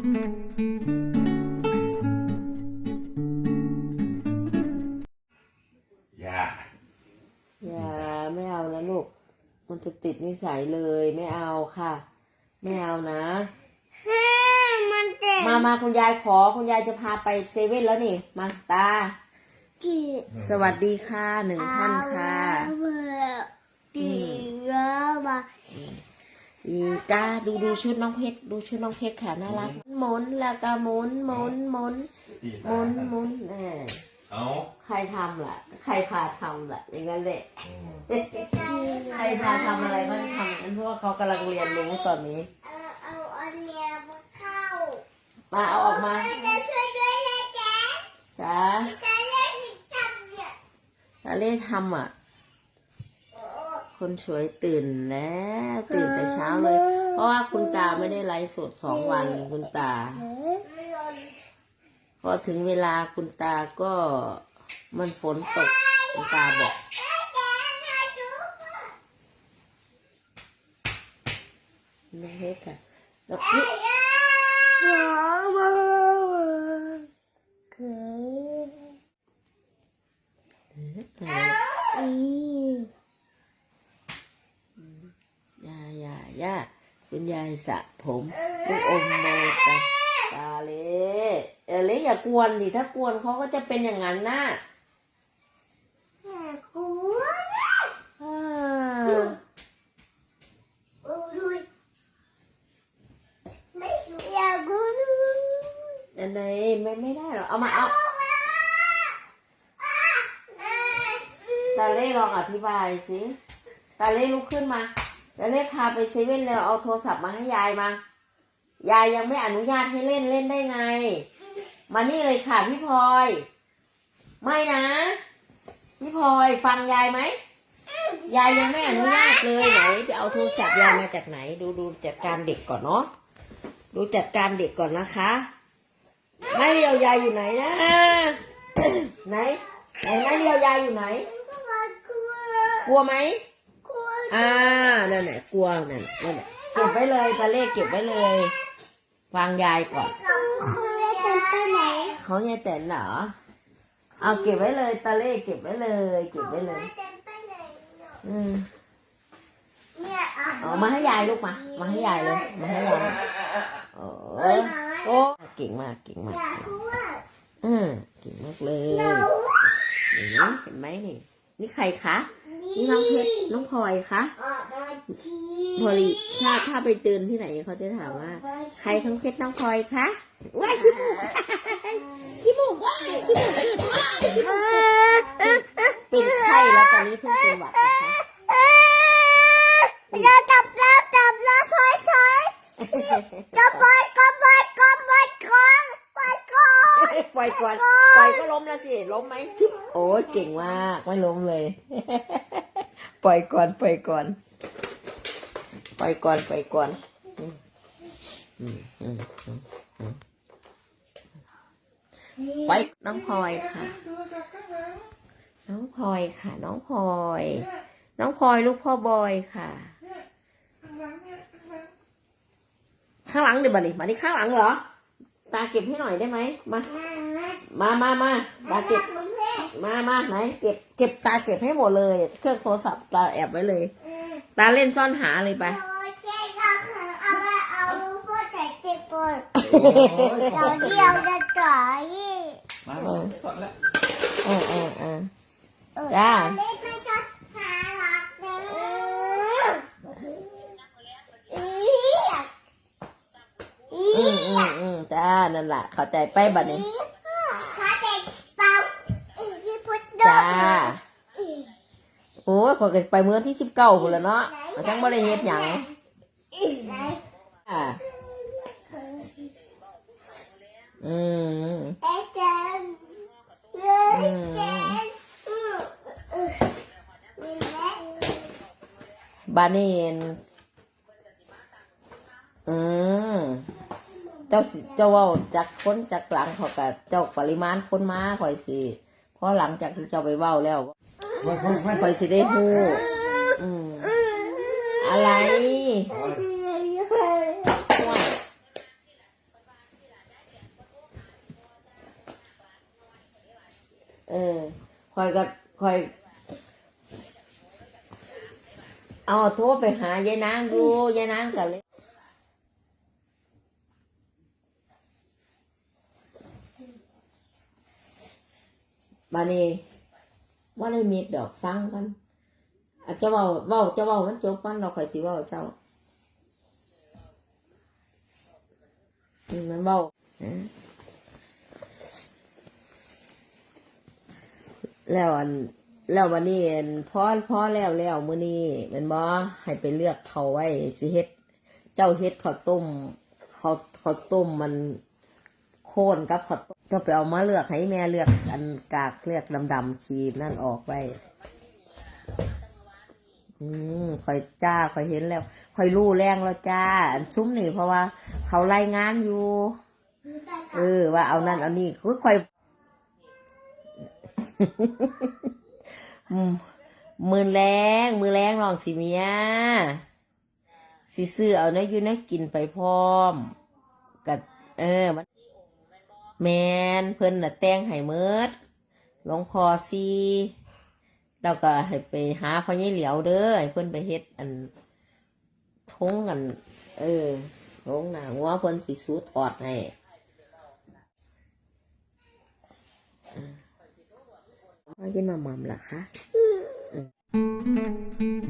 อย่า อย่าไม่เอานะลูก มันจะติดนิสัยเลยไม่เอาค่ะ ไม่เอานะมันเจ็บมามาคุณยายขอคุณยายจะพาไปเซเว่นแล้วนี่ มาตา กี่สวัสดีค่ะหนึ่งท่านค่ะเบอร์กี่เยอะมา อีกาดูดูชุดน้องเพชรดูชุดน้องเพชรค่ะน่ารักหมุนแล้วก็หมุนหมุนหมุนตีหมุนหมุนแหมเอาใครทำล่ะ ใครพาทำล่ะ อย่างนั้นแหละใครพาทำอะไรก็ทำกันเพราะว่าเขากำลังเรียนรู้ตอนนี้เอาเอาอันเนี้ยมาเข้ามาเอาออกมาจะช่วยด้วยนะแจ๊จ้าจะเล่นอีกจังเนี่ยตาเล่ทำอะ คนสวยตื่นแล้วตื่นแต่เช้าเลย เพราะว่าคุณตาไม่ได้ไลฟ์สดสองวันคุณตาไม่รอนพอถึงเวลาคุณตาก็มันฝนตกคุณตาบอกไม่เฮ็ดค่ะแล้วพี่ ขอมาคือ อี ยายายาคุณยาย สระผมลูกอมโมตาตาเล่เอเล่อย่ากวนดิถ้ากวนเขาก็จะเป็นอย่างนั้นนะแม่กวอ่าโอ้ยไม่อยากกูอันไหนไม่ไม่ได้หรอกเอามาเอาตาเล่ลองอธิบายสิตาเล่ลุกขึ้นมา ตาเล่พาไปเซเว่นแล้วเอาโทรศัพท์มาให้ยายมา ยายยังไม่อนุญาตให้เล่นเล่นได้ไง มานี่เลยค่ะพี่พลอย ไม่นะ พี่พลอยฟังยายไหม ยายยังไม่อนุญาตเลยไหนไปเอาโทรศัพท์ยายมาจากไหน ดูดูจัดการเด็กก่อนเนาะ ดูจัดการเด็กก่อนนะคะ ไม่เรียวยายอยู่ไหนนะ ไหน ไหนไม่เรียวยายอยู่ไหน กลัวไหม อ่านั่นแหละกลัวนั่นนั่นแหละเก็บไว้เลยตาเล่เก็บไว้เลยฟังยายก่อนเราคุยกันไปไหนเขาเนี่ยแต่นเหรอเอาเก็บไว้เลยตาเล่เก็บไว้เลย เก็บไว้เลยกันไปไหนเนาะอืมเนี่ยอะเอามาให้ยายลูกมามาให้ยายเลยมาให้ยายโอ้เอ้ยยมาโอ้เก่งมากเก่งมากอยากรู้ว่าอืมเก่งมากเลยเราเห็นไหมเห็นไหมนี่นี่ใครคะ นี่น้องเพชรน้องพลอยคะออกมาชี้พอดีถ้าถ้าไปเตือนที่ไหนเขาจะถามว่า ใครทั้งเพชรน้องพลอยคะว้ายขี้มูกขี้มูกว้ายขี้มูกขึ้นว้ายขี้มูกขึ้นเป็นไข้แล้วตอนนี้เพิ่งเป็นหวัดนะคะเราจับแล้วจับแล้วถอยถอยจับไปก็ไปก็ไปก่อนไปก่อนปล่อยก่อนปล่อยก็ล้มแล้วสิล้มไหมจิ๊บโอ้ยเก่งมากไม่ล้มเลย ปล่อยก่อนปล่อยก่อนปล่อยก่อนปล่อยก่อนอืมอืมอืมอืมอืมไปน้องพลอยค่ะ น้องพลอยค่ะ น้องพลอย น้องพลอยลูกพ่อบอยค่ะ ข้างหลังเดี๋ยวบัดนี้บัดนี้ข้างหลังเหรอ ตาเก็บให้หน่อยได้ไหมมา มามามาตาเก็บ มามาไหนเก็บเก็บตาเก็บให้หมดเลย เครื่องโทรศัพท์ตาแอบไว้เลย ตาเล่นซ่อนหาเลยไปเอาเอาพวกแต่เจ็บก่อนเราเดียวจะจ่ายมาก่อนแล้วเออเออเออจ้าเล่นไม่ชอบหาหลักเลยอีอืมอืมอืมจ้านั่นแหละเข้าใจไปบัดนี้ ถ้าเด็กเป่าที่พุทธ จ้า โอ้ยขอยก็ไปเมื่อที่สิบเก้าคนละเนาะจังบ่ได้เฮ็ดหยังไหนอ่าอืมเอ๊ะเจนเอ๊ะเจนอืมอืมมีไหมบาเนนอืม เจ้าสิเจ้าว่าจากคนจากหลังเขากับเจ้าปริมาณคนมาคอยสิ พราะหลังจากที่เจ้าไปเว้าแล้วคอยสิได้ฮู้อืมอะไรเออคอยกับคอย เอาโทรไปหายายนางดูยายนางกันเลย บานี้ว่าได้มีดอกฟังกันอาจจะเว่าเว่าจะเว่ามันจบกันเราค่อยสิเว่าเจ้ามันเว่าแล้วอันแล้ววันนี้อันพอพอแล้วแล้วมื้อนี้มันบ่ให้ไปเลือกเขาไว้สิเฮ็ด เจ้าเฮ็ดข้าวต้มข้าวข้าวต้มมันโค่นกับข้าวต้ม ก็ไปเอามาเลือกให้แม่เลือกอันกากเลือกดำๆครีมนั่นออกไว้อืมคอยจ้าคอยเห็นแล้วคอยรู้แรงแล้วจ้า อันซุ้มนี่เพราะว่า เขารายงานอยู่ เออ ว่าเอานั่นเอานี่คือคอยมือแรงมือแรงลองสิเมียสิซื้อเอาเนื้อยู่เนื้อกินไปพร้อมกับเออมัน แมนเพิ่นน่ะแต่งให้เมิดหลวงพอซีแล้วก็ให้ไปหาพ่อใหญ่เหลียวเด้อให้เพิ่นไปเฮ็ดอันทงกัน เออทงหนังว่าเพิ่นสิสู้ถอดให้มากินมาหม่ำล่ะคะอ